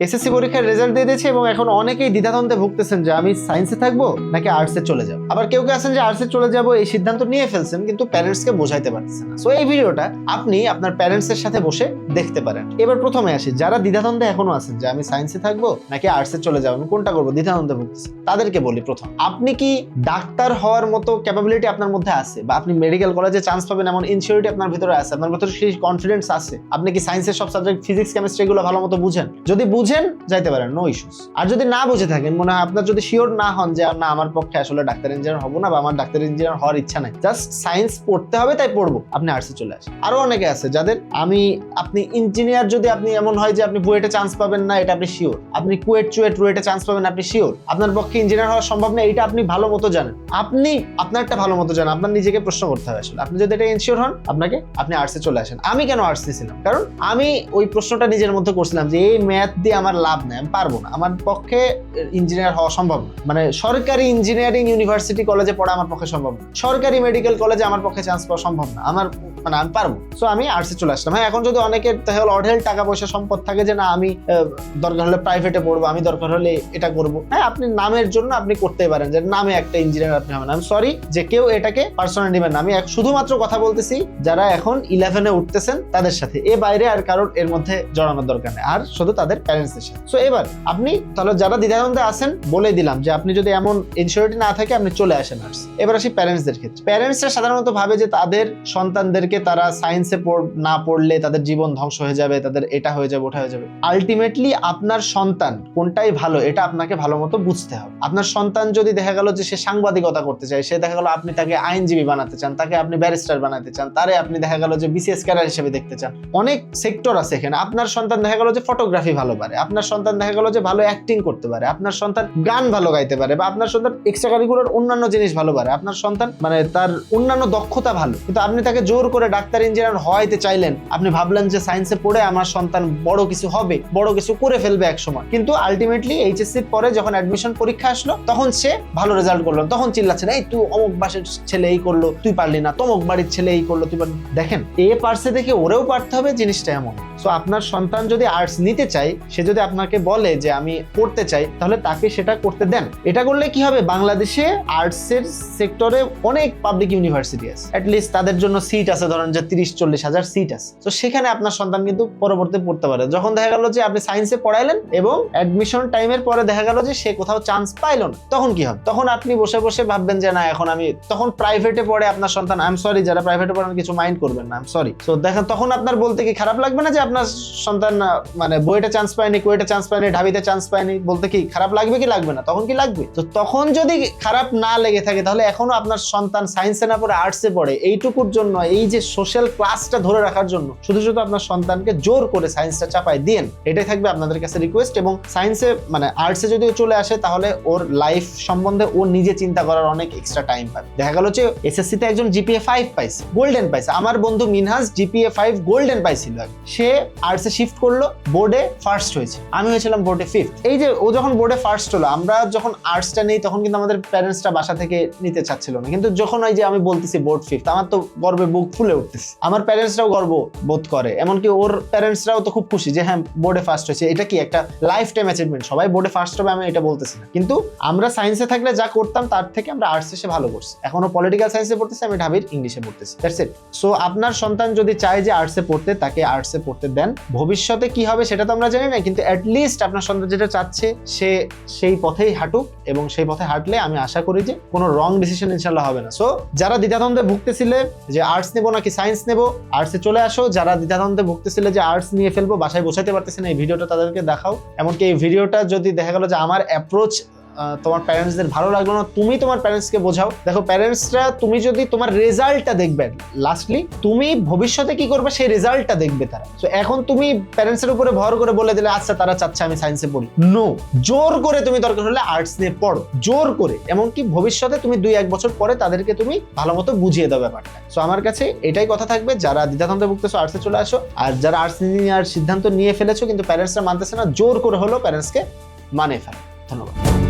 SSC পরীক্ষার result দিয়ে দিয়েছে এবং এখন অনেকেই দ্বিধাদ্বন্দ্বে ভুগতেছেন যে আমি সায়েন্সে থাকব নাকি আর্টসে চলে যাব। আবার কেউ কেউ আছেন যে আর্টসে চলে যাব, এই সিদ্ধান্ত নিয়ে ফেলছেন কিন্তু প্যারেন্টসকে বোঝাইতে পারতেছেন না। সো এই ভিডিওটা আপনি আপনার প্যারেন্টসের সাথে বসে দেখতে পারেন। এবার প্রথমে আসি, যারা দ্বিধাদ্বন্দ্বে এখনও আছেন যে আমি সায়েন্সে থাকব নাকি আর্টসে চলে যাব, আমি কোনটা করব? দ্বিধাদ্বন্দ্বে ভুগতেছেন। তাদেরকে বলি প্রথম, আপনি কি ডাক্তার হওয়ার মতো ক্যাপাবিলিটি আপনার মধ্যে আছে? বা আপনি মেডিকেল কলেজে চান্স পাবেন এমন ইনসিউরিটি আপনার ভিতরে আছে? আপনার ভিতরে সেই কনফিডেন্স আছে? আপনি কি সায়েন্সের সব সাবজেক্ট ফিজিক্স কেমিস্ট্রি এগুলো ভালো মতো বুঝেন? যদি বুঝেন, যাইতে পারেন নো ইস্যুস আর যদি না বুঝে থাকেন, মনে হয় আপনার যদি শিওর না হন যে, না, আমার পক্ষে আসলে ডাক্তার ইঞ্জিনিয়ার হব না বা আমার ডাক্তার ইঞ্জিনিয়ার হওয়ার ইচ্ছা নাই। জাস্ট সায়েন্স পড়তে হবে, তাই পড়ব। আপনি আর্টসে চলে আসেন। আরও অনেকে আছে যাদের আমি, আপনি ইঞ্জিনিয়ার যদি আপনি এমন হয় যে, আপনি বুয়েটে চান্স পাবেন না, এটা আপনি শিওর আপনি কুয়েট, চুয়েট, রুয়েটে চান্স পাবেন, আপনি শিওর আপনার পক্ষে ইঞ্জিনিয়ার হওয়া সম্ভব না এটা আপনি ভালো মতো জানেন। আপনি, আপনারটা ভালো মতো জানেন, আপনার নিজেকে প্রশ্ন করতে হবে আসলে। আপনি যদি এটা ইনশিওর হন, আপনাকে, আপনি আর্টসে চলে আসেন। আমি কেন আর্টস নিয়েছিলাম কারণ আমি ওই প্রশ্নটা নিজের মধ্যে করছিলাম যে, এই ম্যাথ দিয়ে আমার লাভ নেই, আমি পারব না। আমার পক্ষে ইঞ্জিনিয়ার হওয়া সম্ভব না। মানে সরকারি ইঞ্জিনিয়ারিং ইউনিভার্সিটি কলেজে পড়া আমার পক্ষে সম্ভব না। সরকারি মেডিকেল কলেজে আমার পক্ষে চান্স পাওয়া সম্ভব না। আমার মানে আমি পারব। সো আমি আর্টসে চলে আসলাম। হ্যাঁ এখন যদি অনেকের তাহলে অঢেল টাকা পয়সা সম্পদ থাকে যে না, আমি দরকার হলে প্রাইভেটে পড়ব, আমি দরকার হলে এটা করব। হ্যাঁ আপনি নামের জন্য আপনি করতেই পারেন যে নামে একটা ইঞ্জিনিয়ার আপনি হবেন। আমি সরি যে কেউ এটাকে পার্সোনাল নেবেন আমি শুধুমাত্র কথা বলতেছি যারা এখন ইলেভেনে উঠতেছেন তাদের সাথে। এ বাইরে আর কারোর এর মধ্যে জড়ানোর দরকার নেই, আর শুধু তাদের প্যারেন্টসের সাথে। সো এবার আপনি তাহলে যারা দ্বিধাদ্বন্দ্বে আছেন, বলে দিলাম যে আপনি যদি এমন ইনসিউরিটি না থাকে, আপনি চলে আসেন আর্টস এবার আসি প্যারেন্টসদের ক্ষেত্রে। প্যারেন্টসরা সাধারণত ভাবে যে তাদের সন্তানদেরকে তারা সায়েন্সে না পড়লে তাদের জীবন ধ্বংস হয়ে যাবে, তাদের এটা হয়ে যাবে, ওটা হয়ে যাবে। আলটিমেটলি আপনার সন্তান কোনটাই ভালো, এটা আপনাকে ভালো মতো বুঝতে হবে। আপনার সন্তান যদি দেখা গেল যে সে সাংবাদিকতা করতে চায়, সে দেখা গেল আপনি তাকে আইনজীবী বানাতে চান, তাকে আপনি ব্যারিস্টার বানাতে চান, তারে আপনি দেখা গেল যে বিসিএস ক্যারিয়ার হিসেবে দেখতে চান, অনেক সেক্টর আছে এখানে। আপনার সন্তান দেখা গেল যে ফটোগ্রাফি ভালো পারে, আপনার সন্তান দেখা গেল যে ভালো অ্যাক্টিং করতে পারে, আপনার সন্তান গান ভালো গাইতে পারে, বা আপনার সন্তান এক্সট্রা কারিকুলার অন্যান্য জিনিস ভালো পারে, আপনার সন্তান মানে তার অন্যান্য দক্ষতা ভালো, কিন্তু আপনি তাকে জোর করে ডাক্তার ইঞ্জিনিয়ার হওয়াইতে চাইলেন, আপনি ভাবলেন যে সায়েন্সে পড়ে আমার সন্তান বড় কিছু হবে, বড় কিছু করে ফেলবে এক সময়। কিন্তু আলটিমেটলি এইচএসসির পরে যখন অ্যাডমিশন পরীক্ষা আসলো, তখন সে ভালো রেজাল্ট করল। তখন চিল্লাচ্ছেন এই তুই অমুক বাসের ছেলে এই করল, তুই পারলি না, তমুক বাড়ির ছেলে এই করল তুই দেখেন, এ পার্সে দেখে ওরেও পারতে হবে, জিনিসটা এমন। সো আপনার সন্তান যদি আর্টস নিতে চায়, সে যদি আপনাকে বলে যে আমি পড়তে চাই, তাহলে তাকে সেটা করতে দেন। এটা করলে কি হবে? বাংলাদেশে আর্টসের সেক্টরে অনেক পাবলিক ইউনিভার্সিটি আছে। অ্যাটলিস্ট তাদের জন্য সিট আছে ধরেন যে তিরিশ, চল্লিশ হাজার সিট আছে। তো সেখানে আপনার সন্তান কিন্তু পরবর্তী পড়তে পারে। যখন দেখা গেল যে আপনি সায়েন্সে পড়াইলেন এবং অ্যাডমিশন টাইমের পরে দেখা গেল যে সে কোথাও চান্স পাইলো না, তখন কি হবে? তখন আপনি বসে বসে ভাববেন যে না, এখন আমি তখন প্রাইভেটে পড়ে আপনার সন্তান আই এম সরি যারা প্রাইভেটে পড়েন কিছু মাইন্ড করবেন না আই এম সরি তো দেখেন, তখন আপনার বলতে কি খারাপ লাগবে না যে আপনার সন্তান মানে বইটা চান্স পায়নি, কুয়েটে চান্স পায়নি, ঢাবিতে চান্স পায়নি, বলতে কি খারাপ লাগবে কি লাগবে না? তখন কি লাগবে? তো তখন যদি খারাপ না লেগে থাকে, তাহলে এখনও আপনার সন্তান সায়েন্সে না পড়ে আর্টসে পড়ে, এইটুকুর জন্য, এই যে সোশ্যাল ক্লাসটা ধরে রাখার জন্য শুধু শুধু আপনার সন্তানকে জোর করে সায়েন্সটা চাপায় দিন এটাই থাকবে আপনাদের কাছে রিকোয়েস্ট এবং সায়েন্সে মানে আর্টসে যদি চলে আসে তাহলে ওর লাইফ সম্বন্ধে ও নিজে চিন্তা করার অনেক এক্সট্রা টাইম পাবে। দেখা গেল যে এসএসসি তে একজন জিপিএ ফাইভ পাইছে গোল্ডেন পাইছে। আমার বন্ধু মিনহাজ জিপিএ ফাইভ গোল্ডেন পাইছিল। সে আর্টসে শিফট করল বোর্ডে ফার্স্ট হয়েছে। আমি হয়েছিলাম বোর্ডে ফিফথ এই যে ও যখন বোর্ডে ফার্স্ট হলো, আমরা যখন আর্টসটা নেই তখন কিন্তু আমাদের প্যারেন্টসটা বাসা থেকে নিতে চাচ্ছিল না। কিন্তু যখন ওই যে আমি বলতেছি বোর্ড ফিফথ আমার তো গর্বে বুক ফুলে উঠতেছে। আমার প্যারেন্টসরাও গর্ব বোধ করে। এমনকি ওর প্যারেন্টসরাও তো খুব খুশি যে হ্যাঁ বোর্ডে ফার্স্ট হয়েছে। এটা কি একটা লাইফ টাইম অ্যাচিভমেন্ট সবাই বোর্ডে ফার্স্ট হবে, আমি এটা বলতেছি না। কিন্তু আমরা সায়েন্সে থাকলে যা করতাম, তার থেকে আমরা আর্টসে এসে ভালো করছি। এখনও পলিটিক্যাল সায়েন্সে পড়তেছি, আমি ঢাবির ইংলিশে পড়তেছি। দ্যাটস ইট সো আপনার সন্তান যদি চায় যে আর্টসে পড়তে, তাকে আর্টসে পড়তে দেন। ভবিষ্যতে কি হবে সেটা তো আমরা জানি না, কিন্তু অ্যাটলিস্ট আপনার সন্তান যেটা চাচ্ছে, সে সেই পথেই হাঁটুক এবং সেই পথে হাঁটলে আমি আশা করি যে কোনো রং ডিসিশন ইনশাল্লাহ হবে না। সো যারা দ্বিধাদ্বন্দ্বে ভুগতেছিলে যে আর্টস নেব নাকি সায়েন্স নেব? আর্টসে চলে আসো। যারা দ্বিধাদ্বন্দ্বে ভুগতেছিলে যে আর্টস নিয়ে ফেলব, বাসায় বোঝাতে পারতেছে না, এই ভিডিওটা তাদেরকে দেখাও। এমনকি এই ভিডিওটা যদি দেখা গেলো যে আমার অ্যাপ্রোচ তোমার প্যারেন্টসদের ভালো লাগল না, তুমি তোমার প্যারেন্টসকে বোঝাও। দেখো, প্যারেন্টসরা, তুমি যদি তোমার রেজাল্টটা দেখবে লাস্টলি তুমি ভবিষ্যতে কি করবে, সেই রেজাল্টটা দেখবে তারা। তো এখন তুমি প্যারেন্টসের উপরে ভর করে বলে দিলে আচ্ছা তারা চাচ্ছে আমি সায়েন্সে পড়ি। নো জোর করে তুমি দরকার হলে আর্টস নিয়ে পড়ো। জোর করে, এমনকি ভবিষ্যতে তুমি দুই, এক বছর পরে তাদেরকে তুমি ভালো মতো বুঝিয়ে দাও ব্যাপারটা। সো আমার কাছে এটাই কথা থাকবে, যারা দ্বিধাদ্বন্দ্বে ভুগতেছো আর্টসে চলে আসো, আর যারা আর্টস নিয়ে আর সিদ্ধান্ত নিয়ে ফেলেছো, কিন্তু প্যারেন্টসরা মানতেছে না, জোর করে হলো প্যারেন্টসকে মানে ফেলো। ধন্যবাদ।